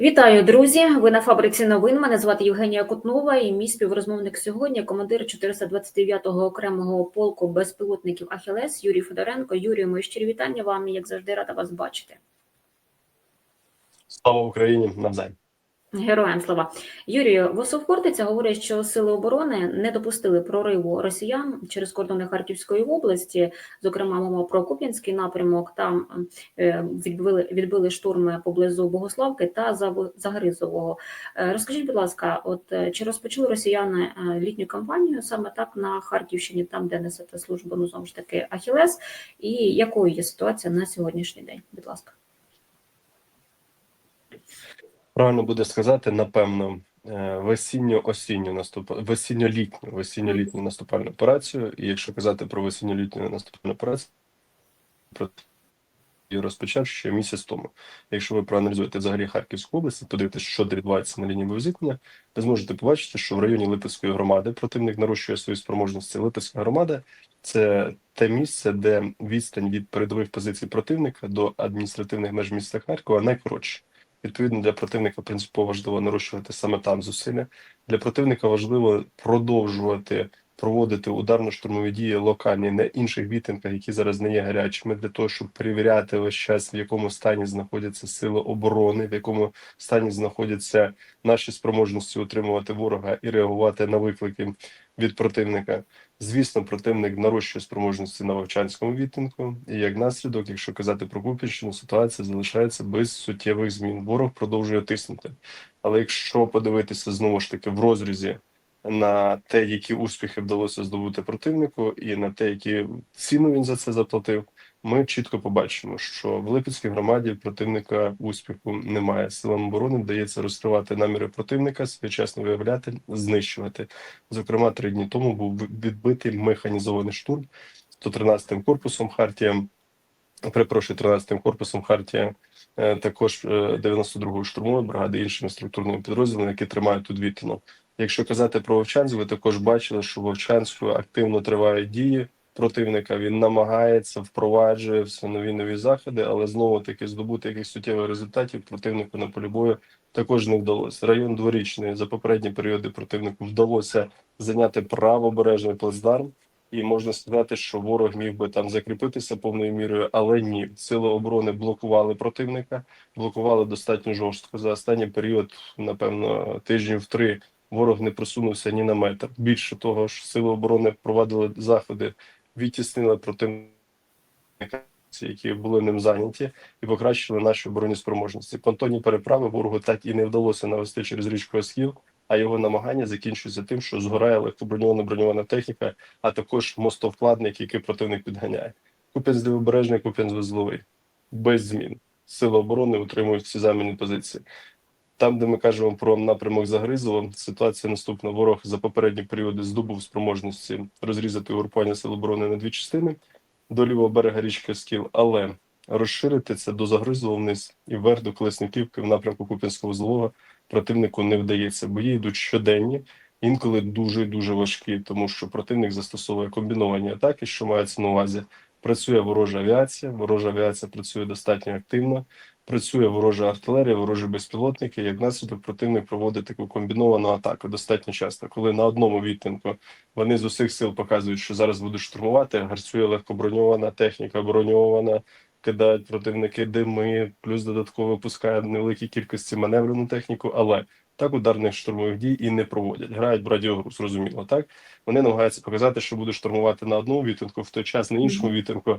Вітаю, друзі! Ви на фабриці новин. Мене звати Євгенія Кутнова і мій співрозмовник сьогодні командир 429-го окремого полку безпілотників Ахілес Юрій Федоренко. Юрію, мої щирі вітання вам. і, Як завжди, рада вас бачити. Слава Україні навзаєм. Героям слава Юрію Восовхортиця говорить, що сили оборони не допустили прориву росіян через кордони Харківської області. Зокрема, мова про Куп'янський напрямок. Там е, відбили відбили штурми поблизу Богославки та Загризового. Е, Розкажіть, будь ласка, от е, чи розпочали росіяни літню кампанію саме так на Харківщині, там де несете службу, ну знову ж таки Ахілес, і якою є ситуація на сьогоднішній день? Будь ласка. Правильно буде сказати, напевно, е, весінньо-осінню наступ... весінньо-літню, весінньо-літню наступальну операцію. І якщо казати про весінньо-літню наступальну операцію, про її розпочав ще місяць тому. Якщо ви проаналізуєте взагалі Харківську область, і подивитися, що відбувається на лінії боєзіткнення, ви зможете побачити, що в районі Липецької громади противник нарощує свої спроможності. Липецька громада це те місце, де відстань від передових позицій противника до адміністративних меж міста Харкова найкоротша. Відповідно, для противника принципово важливо нарощувати саме там зусилля. Для противника важливо продовжувати проводити ударно-штурмові дії локальні на інших відтинках, які зараз не є гарячими, для того, щоб перевіряти весь час, в якому стані знаходяться сили оборони, в якому стані знаходяться наші спроможності утримувати ворога і реагувати на виклики від противника. Звісно, противник нарощує спроможності на Вовчанському відтинку, і як наслідок, якщо казати про Купінщину, ситуація залишається без суттєвих змін. Ворог продовжує тиснути. Але якщо подивитися знову ж таки в розрізі на те, які успіхи вдалося здобути противнику, і на те, які ціну він за це заплатив, ми чітко побачимо, що в Липецькій громаді противника успіху немає. Силам оборони вдається розкривати наміри противника, своєчасно виявляти, знищувати. Зокрема, три дні тому був відбитий механізований штурм 113-м корпусом Хартія. Перепрошую, 13-м корпусом Хартія, е, також е, 92-ї штурмової бригади, іншими структурними підрозділами, які тримають тут відтину. Якщо казати про Вовчанськ, ви також бачили, що Вовчанську активно тривають дії противника. Він намагається впроваджує все нові нові заходи, але знову таки здобути якихось суттєвих результатів противнику на полі бою також не вдалося. Район дворічний за попередні періоди противнику вдалося зайняти правобережний плацдарм. І можна сказати, що ворог міг би там закріпитися повною мірою, але ні, сили оборони блокували противника, блокували достатньо жорстко. За останній період, напевно, тижнів три ворог не просунувся ні на метр. Більше того ж, сили оборони провадили заходи, відтіснили противника, які були ним зайняті, і покращили наші оборонні спроможності. Понтонні переправи ворогу так і не вдалося навести через річку Оскіл, а його намагання закінчується тим, що згорає легкоброньована броньована техніка, а також мостовкладник, який противник підганяє. Куп'янськ лівобережний, Куп'янськ вузловий. без змін. Сили оборони утримують ці заміні позиції. Там, де ми кажемо про напрямок Загризово, ситуація наступна. Ворог за попередні періоди здобув спроможності розрізати угрупування сил оборони на дві частини до лівого берега річки Скіл, але розширити це до Загризова вниз і вверх до Колесниківки в напрямку Куп'янського злого противнику не вдається. Бої йдуть щоденні, інколи дуже дуже важкі, тому що противник застосовує комбіновані атаки, що мається на увазі. Працює ворожа авіація, ворожа авіація працює достатньо активно. Працює ворожа артилерія, ворожі безпілотники. Як наслідок противник проводить таку комбіновану атаку достатньо часто, коли на одному відтинку вони з усіх сил показують, що зараз будуть штурмувати. Гарцює легкоброньована техніка, броньована, кидають противники дими, плюс додатково випускають невеликій кількості маневрену техніку, але так ударних штурмових дій і не проводять. Грають в радіогру, зрозуміло. Так вони намагаються показати, що будуть штурмувати на одному відтинку, в той час на іншому відтинку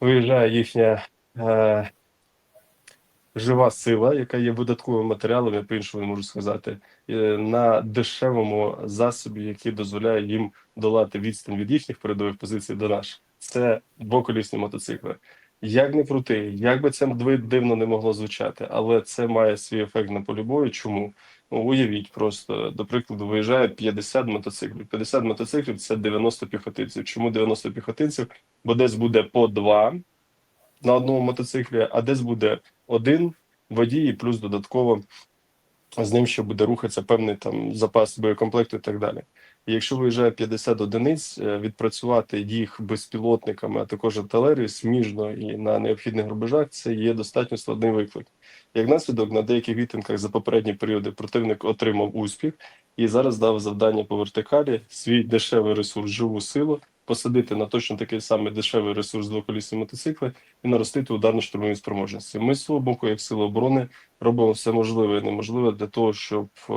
виїжджає їхня. Е жива сила, яка є видатковим матеріалом, я по-іншому не можу сказати, е, на дешевому засобі, який дозволяє їм долати відстань від їхніх передових позицій до наших. Це двоколісні мотоцикли. Як не крути, як би це дивно не могло звучати, але це має свій ефект на полі бою. Чому? Ну, уявіть просто, до прикладу, виїжджає 50 мотоциклів. 50 мотоциклів це 90 піхотинців. Чому 90 піхотинців? Бо десь буде по два на одному мотоциклі, а десь буде один водій, плюс додатково з ним ще буде рухатися певний там запас боєкомплекту і так далі. І якщо виїжджає 50 одиниць, е, відпрацювати їх безпілотниками, а також артилерією сміжно і на необхідних рубежах, це є достатньо складний виклик. Як наслідок, на деяких відтинках за попередні періоди противник отримав успіх і зараз дав завдання по вертикалі свій дешевий ресурс, живу силу посадити на точно такий самий дешевий ресурс двоколісні мотоцикли і наростити ударно-штурмові спроможності. Ми з свого боку, як сили оборони, робимо все можливе і неможливе для того, щоб е,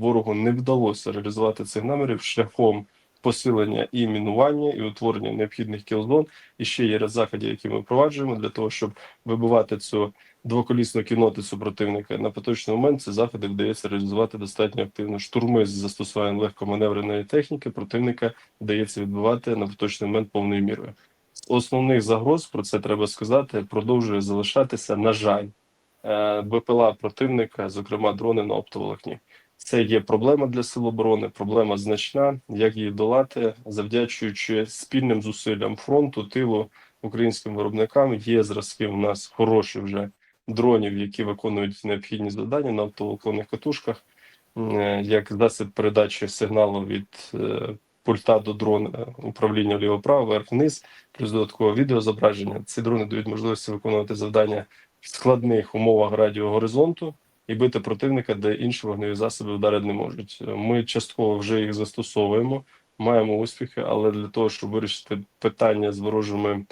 ворогу не вдалося реалізувати цих намірів шляхом посилення і мінування, і утворення необхідних кілзон. І ще є ряд заходів, які ми впроваджуємо для того, щоб вибивати цю двоколісну кінноту супротивника. На поточний момент ці заходи вдається реалізувати достатньо активно. Штурми з застосуванням легкоманевреної техніки противника вдається відбивати на поточний момент повною мірою. Основних загроз про це треба сказати. Продовжує залишатися, на жаль, е, БПЛА противника, зокрема дрони на оптоволокні. Це є проблема для сил оборони, проблема значна. Як її долати, завдячуючи спільним зусиллям фронту, тилу українським виробникам, є зразки у нас хороші вже дронів, які виконують необхідні завдання на оптоволоконних катушках, е, як засіб передачі сигналу від е, пульта до дрона управління вліво-право, вверх-вниз, плюс додаткове відеозображення. Ці дрони дають можливість виконувати завдання в складних умовах радіогоризонту і бити противника, де інші вогневі засоби вдарити не можуть. Ми частково вже їх застосовуємо, маємо успіхи, але для того, щоб вирішити питання з ворожими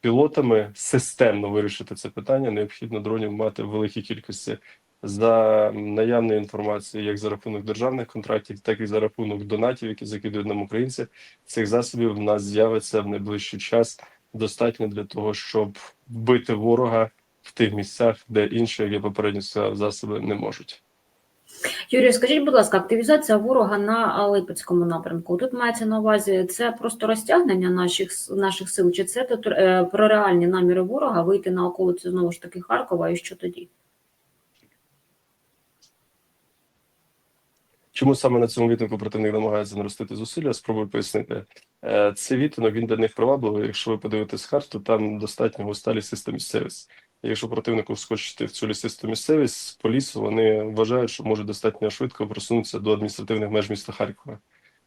пілотами, системно вирішити це питання, необхідно дронів мати в великій кількості. За наявною інформацією, як за рахунок державних контрактів, так і за рахунок донатів, які закидують нам українці, цих засобів в нас з'явиться в найближчий час достатньо для того, щоб вбити ворога тих місцях, де інші, як я попередньо сказав, засоби не можуть. Юрій, скажіть, будь ласка, активізація ворога на Липецькому напрямку. Тут мається на увазі це просто розтягнення наших наших сил, чи це е, про реальні наміри ворога вийти на околицю знову ж таки Харкова, і що тоді? Чому саме на цьому відтинку противник намагається наростити зусилля? Спробую пояснити. Е, Цей відтинок він для них привабливий. Якщо ви подивитесь карту, там достатньо густа лісиста місцевість. Якщо противнику вскочити в цю лісисту місцевість по лісу, вони вважають, що можуть достатньо швидко просунутися до адміністративних меж міста Харкова.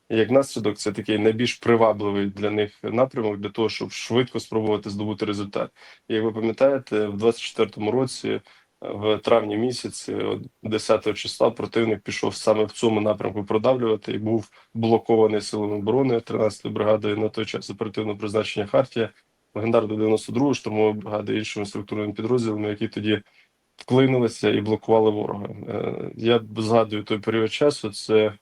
І як наслідок, це такий найбільш привабливий для них напрямок для того, щоб швидко спробувати здобути результат. Як ви пам'ятаєте, в 24-му році в травні місяці, от 10 числа, противник пішов саме в цьому напрямку продавлювати і був блокований силами оборони 13-ї бригадою на той час оперативного призначення Хартія, легендарної 92-ї штурмової бригади іншими структурними підрозділами, які тоді вклинилися і блокували ворога. Е, Я згадую той період часу. Це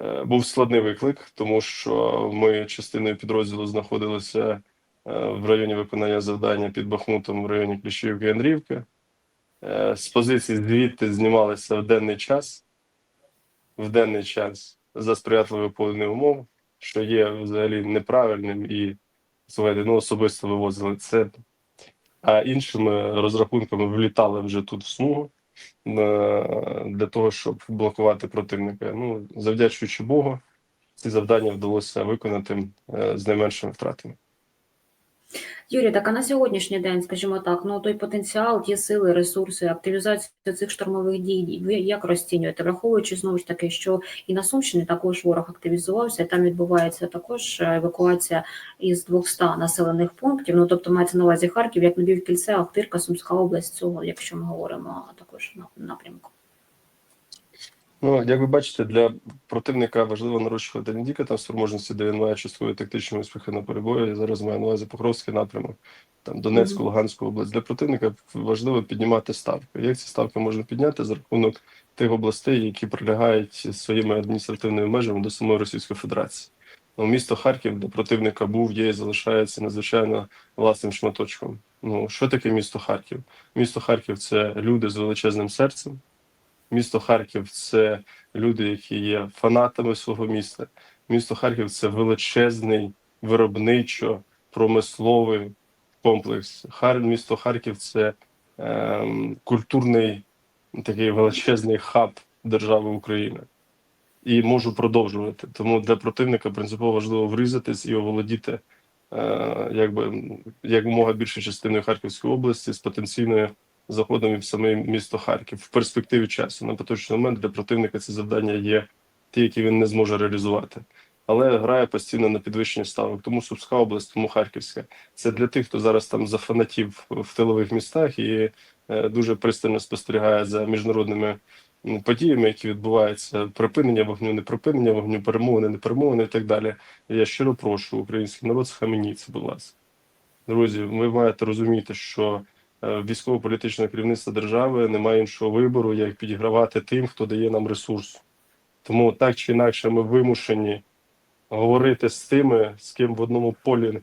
е, був складний виклик, тому що ми частиною підрозділу знаходилися е, в районі виконання завдання під Бахмутом в районі Кліщівки і Андріївки. Е, З позиції звідти знімалися в денний час, в денний час за сприятливої погодних умов, що є взагалі неправильним і слухайте, ну особисто вивозили це. А іншими розрахунками влітали вже тут в смугу для того, щоб блокувати противника. Ну, завдячуючи Богу, ці завдання вдалося виконати е, з найменшими втратами. Юрій, так а на сьогоднішній день, скажімо так, ну той потенціал, ті сили, ресурси, активізація цих штурмових дій, ви як розцінюєте, враховуючи знову ж таки, що і на Сумщині також ворог активізувався, там відбувається також е, евакуація із 200 населених пунктів. Ну тобто мається на увазі Харків, як Львів-Кільце, Ахтирка, Сумська область, цього, якщо ми говоримо також на напрямку. Ну, як ви бачите, для противника важливо нарощувати не тільки там спроможності, де він має часткові тактичні успіхи на перебої. Я зараз маю на увазі Покровський напрямок, там Донецьку, Луганську область. Для противника важливо піднімати ставки. Як ці ставки можна підняти за рахунок тих областей, які прилягають своїми адміністративними межами до самої Російської Федерації? Ну, місто Харків для противника був, є і залишається надзвичайно власним шматочком. Ну, що таке місто Харків? Місто Харків це люди з величезним серцем. Місто Харків це люди, які є фанатами свого міста. Місто Харків це величезний виробничо-промисловий комплекс. Хар... Місто Харків це ем, культурний такий величезний хаб держави України. І можу продовжувати. Тому для противника принципово важливо врізатись і оволодіти е, якби якомога більше частиною Харківської області з потенційною заходом і в саме місто Харків в перспективі часу. На поточний момент для противника це завдання є ті, які він не зможе реалізувати. Але грає постійно на підвищення ставок. Тому Сумська область, тому Харківська. Це для тих, хто зараз там зафанатів в тилових містах і е, дуже пристально спостерігає за міжнародними подіями, які відбуваються: припинення вогню, не припинення вогню, перемовини, не перемовини і так далі. Я щиро прошу український народ, схаменіться, будь ласка. Друзі, ви маєте розуміти, що е, військово-політичне керівництво держави не має іншого вибору, як підігравати тим, хто дає нам ресурс. Тому так чи інакше ми вимушені говорити з тими, з ким в одному полі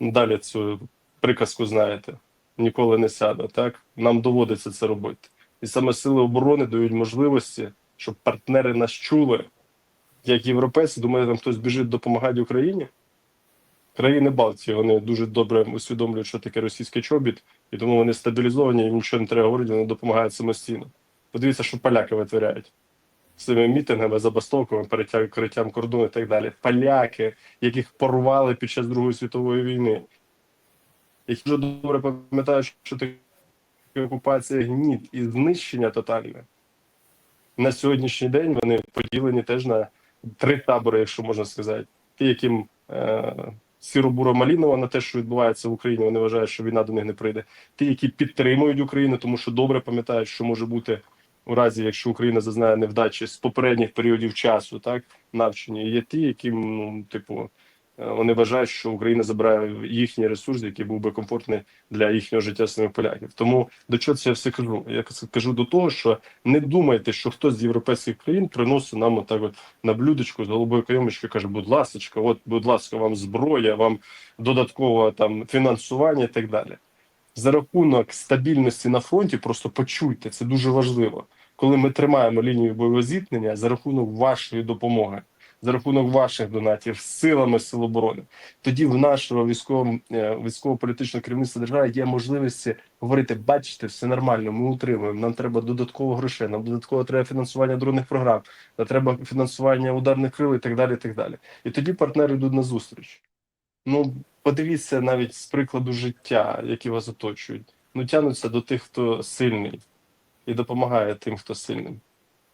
далі цю приказку знаєте, ніколи не сяде. Так нам доводиться це робити. І саме сили оборони дають можливості, щоб партнери нас чули, як європейці. Думаєте, там хтось біжить допомагати Україні? Країни Балтії вони дуже добре усвідомлюють, що таке російський чобіт, і тому вони стабілізовані, їм нічого не треба говорити, вони допомагають самостійно. Подивіться, що поляки витворяють цими мітингами, забастовками, перекриттям кордону і так далі. Поляки, яких порвали під час Другої світової війни, які дуже добре пам'ятають, що таке окупація гніт і знищення тотальне. На сьогоднішній день вони поділені теж на три табори, якщо можна сказати. Ті, яким е, сіро-буро малінова на те, що відбувається в Україні, вони вважають, що війна до них не прийде. Ті, які підтримують Україну, тому що добре пам'ятають, що може бути у разі, якщо Україна зазнає невдачі з попередніх періодів часу, так навчені. Є ті, які ну, типу, вони вважають, що Україна забирає їхній ресурс, який був би комфортний для їхнього життя самих поляків. Тому до чого це я все кажу? Я кажу до того, що не думайте, що хтось з європейських країн приносить нам отак от на блюдечку з голубою кайомочкою, каже, будь ласка, от, будь ласка, вам зброя, вам додаткове там фінансування і так далі. За рахунок стабільності на фронті, просто почуйте, це дуже важливо. Коли ми тримаємо лінію бойового зіткнення за рахунок вашої допомоги, за рахунок ваших донатів, силами сил оборони, тоді в нашого військового е, військово-політичного керівництва держави є можливості говорити: бачите, все нормально, ми утримуємо. Нам треба додатково грошей, нам додатково треба фінансування дронних програм, нам треба фінансування ударних крил і так далі. І так далі. І тоді партнери йдуть на зустріч. Ну, подивіться навіть з прикладу життя, які вас оточують. Ну, тянуться до тих, хто сильний, і допомагає тим, хто сильним.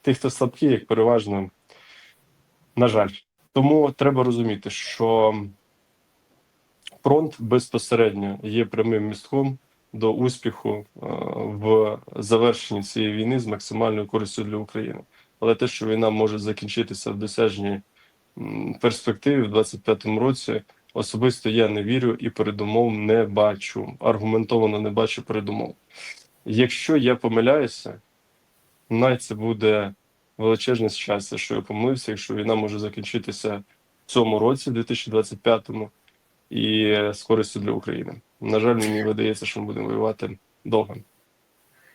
Тих, хто слабкий, як переважно, на жаль. Тому треба розуміти, що фронт безпосередньо є прямим містком до успіху е, в завершенні цієї війни з максимальною користю для України. Але те, що війна може закінчитися в досяжній перспективі в 25-му році, особисто я не вірю і передумов не бачу. Аргументовано не бачу передумов. Якщо я помиляюся, най це буде величезне щастя, що я помилився, якщо війна може закінчитися в цьому році, 2025-му, і з користю для України. На жаль, мені видається, що ми будемо воювати довго.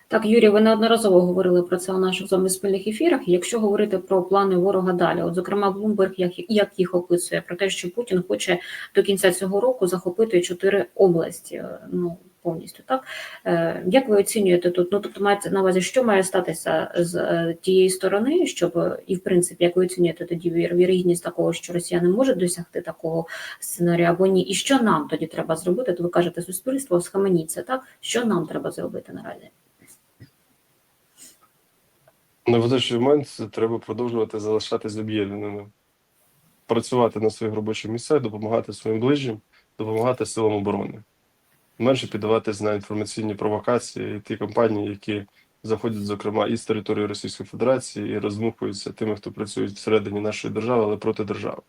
Так, Юрій, ви неодноразово говорили про це у наших з вами спільних ефірах. Якщо говорити про плани ворога далі, от зокрема, Блумберг як, як їх описує про те, що Путін хоче до кінця цього року захопити чотири області. е, Ну повністю так. Е, Як ви оцінюєте тут? Ну тобто мається на увазі, що має статися з е, тієї сторони, щоб е, і в принципі, як ви оцінюєте тоді вір- вірогідність такого, що росіяни можуть досягти такого сценарію або ні? І що нам тоді треба зробити? То ви кажете, суспільство схаменіться, так що нам треба зробити наразі? На водночас момент треба продовжувати залишатись об'єднаними, працювати на своїх робочих місцях, допомагати своїм ближнім, допомагати силам оборони. Менше піддаватись на інформаційні провокації ті компанії, які заходять, зокрема, із території Російської Федерації і розмухуються тими, хто працює всередині нашої держави, але проти держави.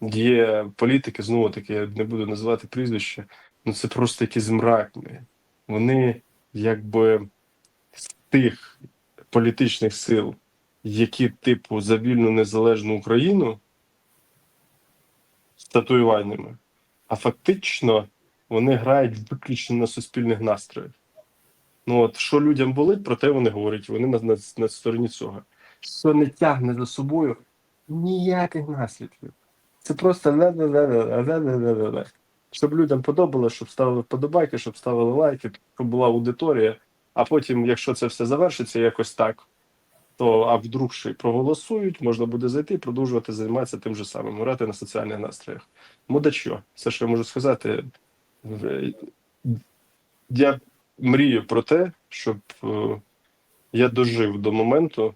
Є політики, знову таки, я не буду називати прізвище, ну це просто якісь мракни. Вони якби з тих політичних сил, які, типу, за вільну незалежну Україну з татуюваннями, а фактично вони грають виключно на суспільних настроях. Ну от що людям болить, про те вони говорять, вони на, на, на стороні цього. Що не тягне за собою ніяких наслідків. Це просто. Щоб людям подобалося, щоб ставили вподобайки, щоб ставили лайки, щоб була аудиторія. А потім, якщо це все завершиться якось так, то а вдруг ще й проголосують, можна буде зайти і продовжувати займатися тим же самим, грати на соціальних настроях. Мудачо, все, що я можу сказати. Е, Я мрію про те, щоб е, я дожив до моменту,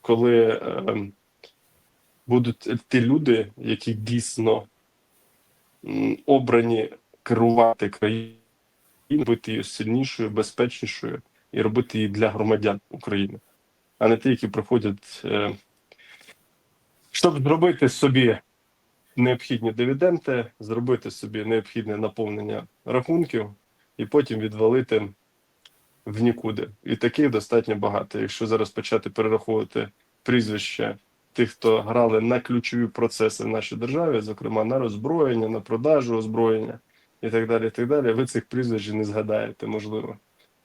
коли е, будуть ті люди, які дійсно обрані керувати країною, робити її сильнішою, безпечнішою і робити її для громадян України, а не ті, які приходять, щоб зробити собі необхідні дивіденди, зробити собі необхідне наповнення рахунків і потім відвалити в нікуди. І таких достатньо багато. Якщо зараз почати перераховувати прізвища тих, хто грали на ключові процеси в нашій державі, зокрема на роззброєння, на продажу озброєння і так далі, і так далі, ви цих прізвищ не згадаєте, можливо.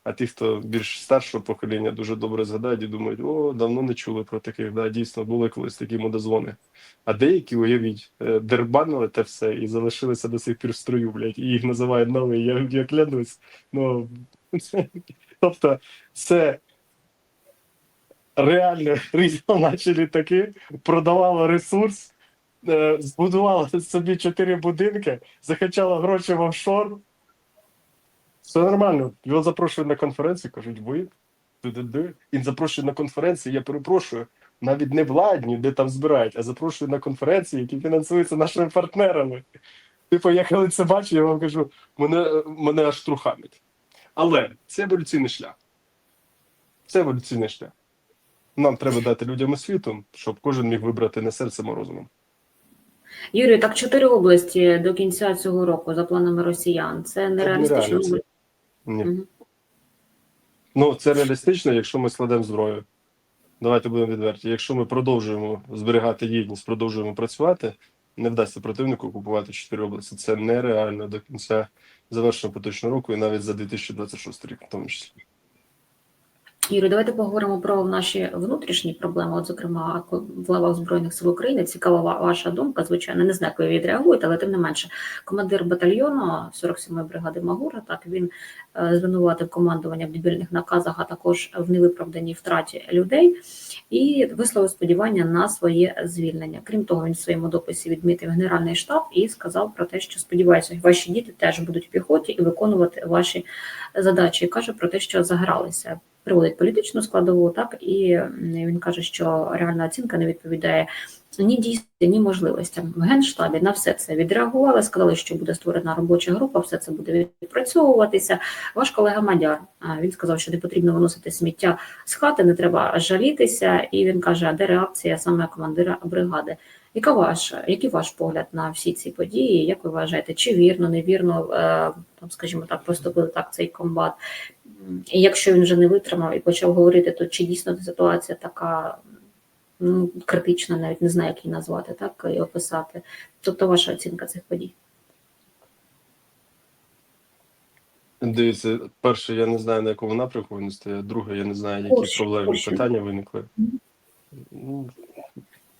А ті, хто більш старшого покоління, дуже добре згадають і думають, о, давно не чули про таких. Да, дійсно, були колись такі мудозвони. А деякі, уявіть, е, дербанили те все і залишилися до сих пір в строю, блядь, і їх називають новий, я, я клянусь. Ну, тобто, це реально різно наші літаки, продавало ресурс, е, збудувала собі чотири будинки, закачала гроші в офшор. Все нормально. Його запрошують на конференцію, кажуть, ви ду-ду-ду. Він запрошує на конференції, я перепрошую, навіть не владні, де там збирають, а запрошують на конференції, які фінансуються нашими партнерами. Типу, я коли це бачу, я вам кажу, мене, мене аж трухамить. Але це еволюційний шлях. Це еволюційний шлях. Нам треба дати людям освіту, щоб кожен міг вибрати не серцем, а розумом. Юрію, так чотири області до кінця цього року за планами росіян. Це нереалістично. Ні. Угу. Ну, це реалістично, якщо ми складемо зброю. Давайте будемо відверті. Якщо ми продовжуємо зберігати єдність, продовжуємо працювати, не вдасться противнику купувати чотири області. Це нереально до кінця завершення поточного року і навіть за 2026 рік, в тому числі. Юрій, давайте поговоримо про наші внутрішні проблеми. От, зокрема, в лавах Збройних сил України. Цікава ваша думка, звичайно, не знаю, як ви відреагуєте, але тим не менше, командир батальйону 47-ї бригади Магура, так він е, звинуватив командування в дебільних наказах, а також в невиправданій втраті людей, і висловив сподівання на своє звільнення. Крім того, він в своєму дописі відмітив генеральний штаб і сказав про те, що сподіваюся, ваші діти теж будуть в піхоті і виконувати ваші задачі. І каже про те, що загралися приводить політичну складову, так і він каже, що реальна оцінка не відповідає ні дійсності, ні можливостям. В генштабі на все це відреагували, сказали, що буде створена робоча група, все це буде відпрацьовуватися. Ваш колега Мадяр він сказав, що не потрібно виносити сміття з хати, не треба жалітися. І він каже, а де реакція саме командира бригади? Яка ваша, який ваш погляд на всі ці події? Як ви вважаєте, чи вірно, невірно, е, там, скажімо так, поступив так цей комбат? І якщо він вже не витримав і почав говорити, то чи дійсно ситуація така ну, критична, навіть не знаю, як її назвати, так і описати. Тобто ваша оцінка цих подій? Дивіться, перше, я не знаю, на якому напрямку вони стоять. Друге, я не знаю, які проблемні Курщина. питання виникли. Ну,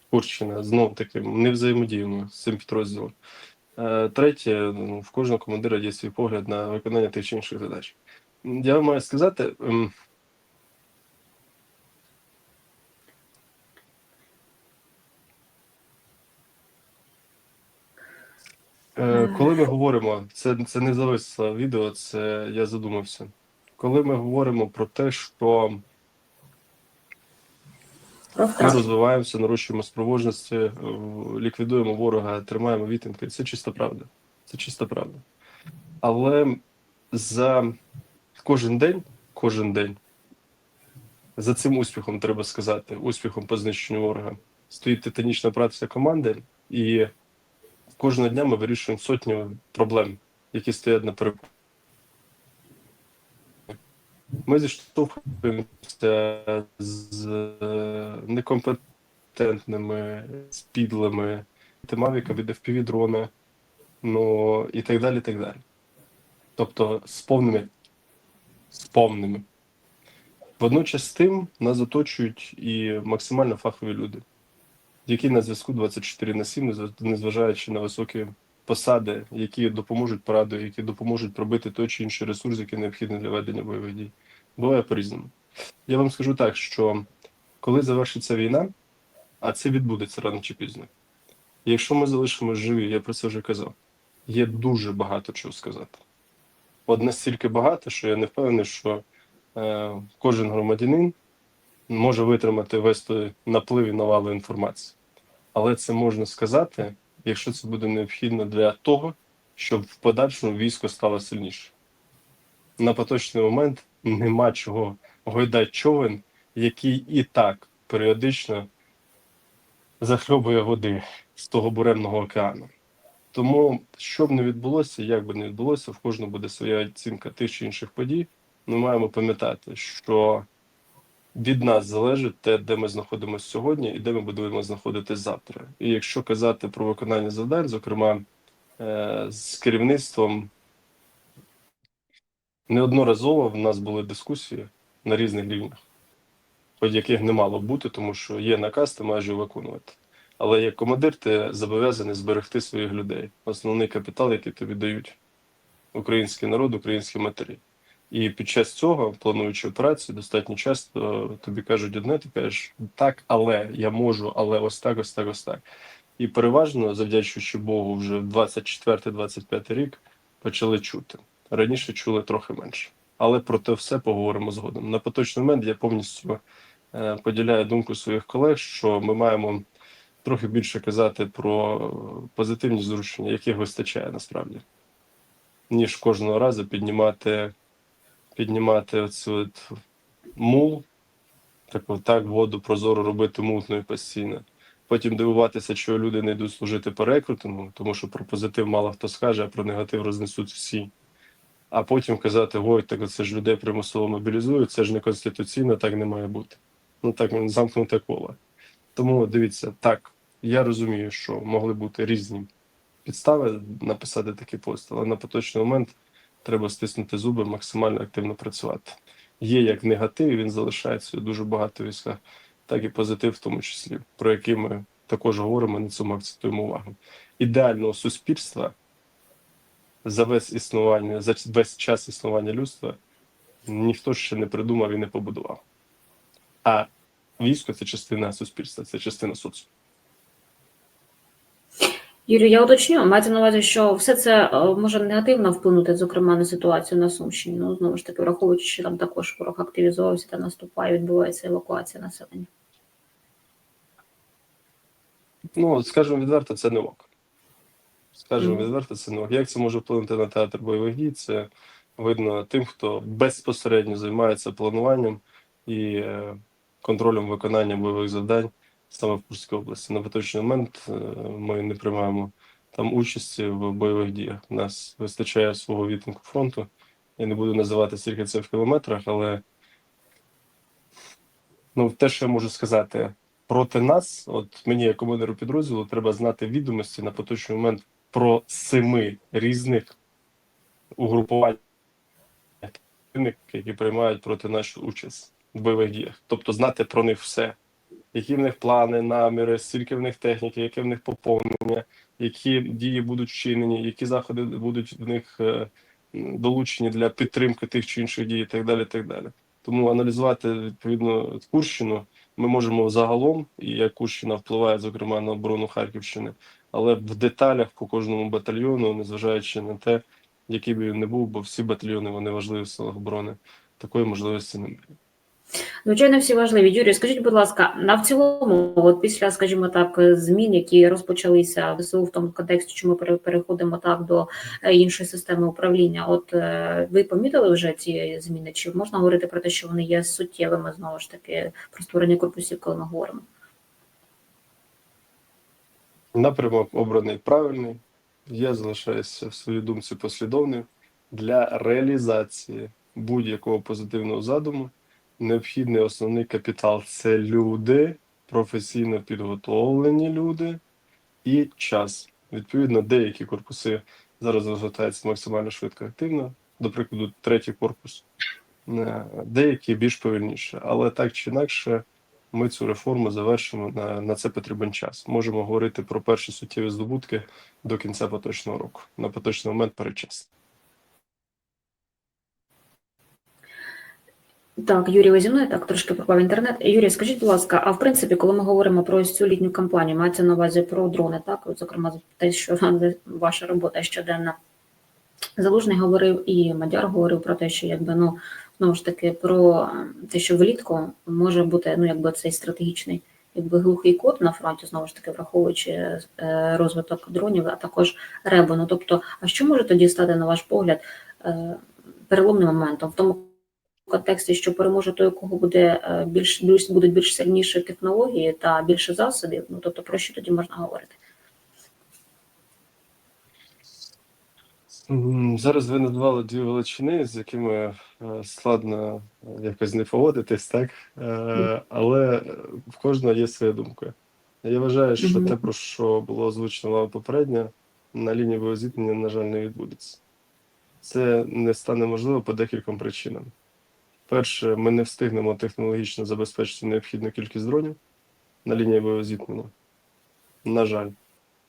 Курщина, знов таки, не взаємодіємо з цим підрозділом. Е, Третє, ну, в кожного командира є свій погляд на виконання тих чи інших задач. Я маю сказати, ем, Е, Коли ми говоримо, це, це не зависло відео, це я задумався. Коли ми говоримо про те, що ми розвиваємося, нарощуємо спроможності, е, ліквідуємо ворога, тримаємо відтинки, це чиста правда. Це чиста правда. Але за кожен день, кожен день, за цим успіхом треба сказати, успіхом по знищенню ворога, стоїть титанічна праця команди, і кожного дня ми вирішуємо сотню проблем, які стоять на перепоні. Ми зіштовхуємося з е, некомпетентними, з підлими, темавіка від FPV дрона, ну і так далі. так далі. Тобто з повними, повними. Водночас з тим нас оточують і максимально фахові люди, які на зв'язку 24 на 7, незважаючи на високі посади, які допоможуть порадою, які допоможуть пробити той чи інший ресурс, який необхідний для ведення бойових дій. Буває по-різному. Я вам скажу так, що коли завершиться війна, а це відбудеться рано чи пізно. Якщо ми залишимось живі, я про це вже казав, є дуже багато чого сказати. От настільки багато, що я не впевнений, що е, кожен громадянин може витримати весь той наплив і навалу інформації. але це можна сказати, якщо це буде необхідно для того, щоб в подальшому військо стало сильніше. На поточний момент нема чого гойдати човен, який і так періодично захльобує води з того буремного океану. Тому, що б не відбулося, як би не відбулося, в кожного буде своя оцінка тих чи інших подій. Ми маємо пам'ятати, що від нас залежить те, де ми знаходимося сьогодні і де ми будемо знаходитися завтра. І якщо казати про виконання завдань, зокрема е, з керівництвом, неодноразово в нас були дискусії на різних рівнях, яких не мало бути, тому що є наказ, ти маєш виконувати. Але як командир, ти зобов'язаний зберегти своїх людей. Основний капітал, який тобі дають український народ, українські матері. І під час цього, плануючи операцію, достатньо часто тобі кажуть одне, ти кажеш так, але я можу, але ось так, ось так, ось так. І переважно, завдячуючи Богу, вже в 24-25 рік почали чути. Раніше чули трохи менше. Але про те все поговоримо згодом. На поточний момент я повністю е, поділяю думку своїх колег, що ми маємо трохи більше казати про позитивні зрушення, яких вистачає насправді, ніж кожного разу піднімати піднімати оцю от мул, так, так воду прозоро робити мутною постійно. Потім дивуватися, що люди не йдуть служити по рекрутингу, тому що про позитив мало хто скаже, а про негатив рознесуть всі. А потім казати, ой, так це ж людей примусово мобілізують, це ж не конституційно, так не має бути. Ну так замкнуте коло. Тому дивіться, так, я розумію, що могли бути різні підстави написати такий пост, але на поточний момент треба стиснути зуби, максимально активно працювати. Є як негатив, він залишається дуже багато військах, так і позитив, в тому числі, про який ми також говоримо, на цьому акцентуємо увагу. Ідеального суспільства за весь існування, за весь час існування людства ніхто ще не придумав і не побудував. А військо це частина суспільства, це частина соціуму. Юрій, я уточню, мається на увазі, що все це е, може негативно вплинути, зокрема, на ситуацію на Сумщині. Ну, знову ж таки, враховуючи, що там також ворог активізувався та наступає, відбувається евакуація населення. Ну, скажімо відверто, це не ок. Скажімо Мгм. відверто, це не ок. Як це може вплинути на театр бойових дій? Це видно тим, хто безпосередньо займається плануванням і е, контролем виконання бойових завдань саме в Курській області. На поточний момент е, ми не приймаємо там участі в бойових діях. У нас вистачає свого відтинку фронту. Я не буду називати скільки це в кілометрах, але ну, те, що я можу сказати, проти нас, от мені, як командиру підрозділу, треба знати відомості на поточний момент про семи різних угрупувань, які приймають проти нас участь в бойових діях. Тобто знати про них все. Які в них плани, наміри, скільки в них техніки, яке в них поповнення, які дії будуть вчинені, які заходи будуть в них е, долучені для підтримки тих чи інших дій, і так далі. так далі. Тому аналізувати відповідно Курщину ми можемо загалом, і як Курщина впливає, зокрема, на оборону Харківщини, але в деталях по кожному батальйону, незважаючи на те, який би він не був, бо всі батальйони вони важливі в силах оборони, такої можливості немає. Звичайно, всі важливі. Юрій, скажіть, будь ласка, на в цілому, от після, скажімо так, змін, які розпочалися в ЗСУ в тому контексті, що ми переходимо так до е, іншої системи управління, от е, ви помітили вже ці зміни? Чи можна говорити про те, що вони є суттєвими знову ж таки про створення корпусів, коли ми говоримо? Напрямок обраний правильний. Я залишаюся в своїй думці послідовним. Для реалізації будь-якого позитивного задуму необхідний основний капітал це люди, професійно підготовлені люди і час. Відповідно, деякі корпуси зараз розгортаються максимально швидко активно. До прикладу, третій корпус, Е, деякі більш повільніше. Але так чи інакше, ми цю реформу завершимо. На, на це потрібен час. Можемо говорити про перші суттєві здобутки до кінця поточного року. На поточний момент передчасно. Так, Юрій, ви зі мною так трошки пропав інтернет. Юрій, скажіть, будь ласка, а в принципі, коли ми говоримо про цю літню кампанію, мається на увазі про дрони, так, от, зокрема, те, що ваша робота щоденна. Залужний говорив і Мадяр говорив про те, що якби ну знову ж таки про те, що влітку може бути ну якби цей стратегічний якби глухий кут на фронті, знову ж таки, враховуючи е, розвиток дронів, а також ребу. Ну тобто, а що може тоді стати, на ваш погляд, е, переломним моментом в тому контексті, що переможе той, у кого буде е, більш більш будуть більш сильніші технології та більше засобів? Ну тобто, про що тоді можна говорити? Зараз ви назвали дві величини, з якими е, складно е, якось не поводитись, так? Але в кожного є своя думка. Я вважаю, що те, про що було озвучено вами попередньо, на лінії зіткнення, на жаль, не відбудеться. Це не стане можливо по декільком причинам. Перше, ми не встигнемо технологічно забезпечити необхідну кількість дронів на лінії бойового зіткнення. На жаль,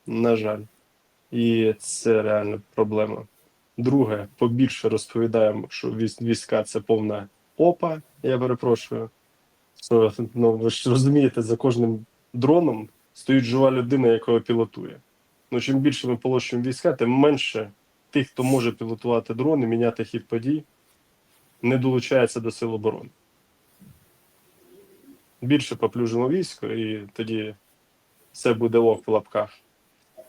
на жаль. І це реальна проблема. Друге, побільше розповідаємо, що війська це повна опа. Я перепрошую. Ну, ви ж розумієте, за кожним дроном стоїть жива людина, яка його пілотує. Ну, чим більше ми полощуємо війська, тим менше тих, хто може пілотувати дрони, міняти хід подій, не долучається до сил оборони. Більше поплюжимо військо, і тоді все буде ок в лапках.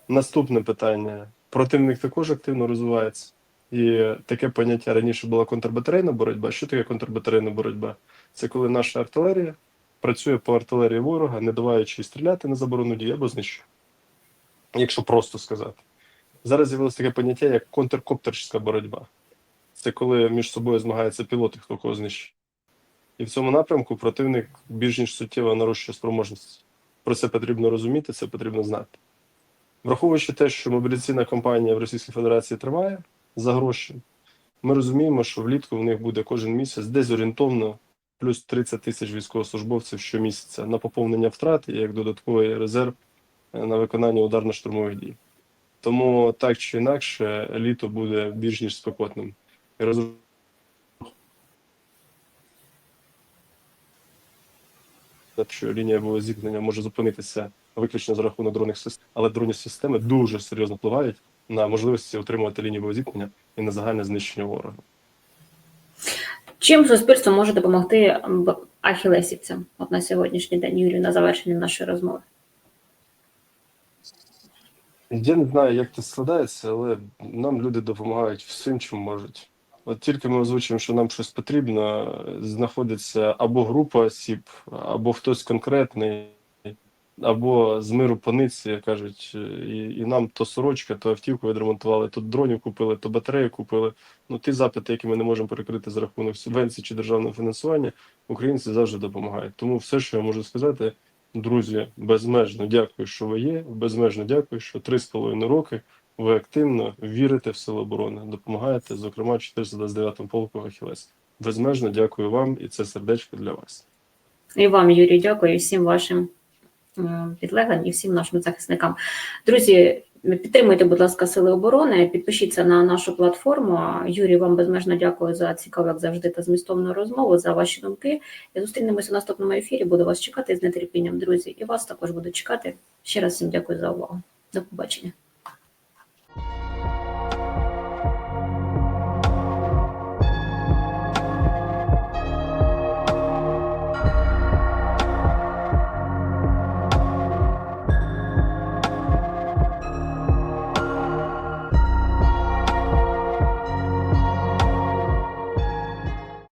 Наступне питання. Противник також активно розвивається. І таке поняття раніше була контрбатарейна боротьба. Що таке контрбатарейна боротьба? Це коли наша артилерія працює по артилерії ворога, не даваючи стріляти на заборону дії або знищує. Якщо просто сказати. Зараз з'явилось таке поняття, як контркоптерська боротьба. Це коли між собою змагаються пілоти, хто кого знищить. І в цьому напрямку противник більш ніж суттєво нарощує спроможність. Про це потрібно розуміти, це потрібно знати. Враховуючи те, що мобілізаційна кампанія в Російській Федерації триває за гроші, ми розуміємо, що влітку в них буде кожен місяць десь орієнтовно плюс 30 тисяч військовослужбовців щомісяця на поповнення втрат як додатковий резерв е, на виконання ударно-штурмових дій. Тому так чи інакше, літо буде більш ніж спекотним. Що лінія бойового зіткнення може зупинитися виключно за рахунок дронних систем, але дронні системи дуже серйозно впливають на можливості отримувати лінію бойового зіткнення і на загальне знищення ворога. Чим суспільство може допомогти ахілесівцям от на сьогоднішній день, Юрію, на завершення нашої розмови? Я не знаю, як це складається, але нам люди допомагають всім, чим можуть. От тільки ми озвучуємо, що нам щось потрібно, знаходиться або група осіб, або хтось конкретний, або з миру пониці, кажуть, і, і нам то сорочка, то автівку відремонтували, то дронів купили, то батареї купили. Ну, ті запити, які ми не можемо перекрити за рахунок субвенцій чи державного фінансування, українці завжди допомагають. Тому все, що я можу сказати, друзі, безмежно дякую, що ви є. Безмежно дякую, що три з половиною роки ви активно вірите в сили оборони, допомагаєте, зокрема 429-му полку Ахілес. Безмежно дякую вам, і це сердечко для вас. І вам, Юрій, дякую, і всім вашим підлеглим і всім нашим захисникам. Друзі, підтримуйте, будь ласка, Сили оборони, підпишіться на нашу платформу. Юрій, вам безмежно дякую за цікаву, як завжди, та змістовну розмову, за ваші думки. І зустрінемося в наступному ефірі. Буду вас чекати з нетерпінням, друзі. І вас також буду чекати. Ще раз всім дякую за увагу. До побачення. you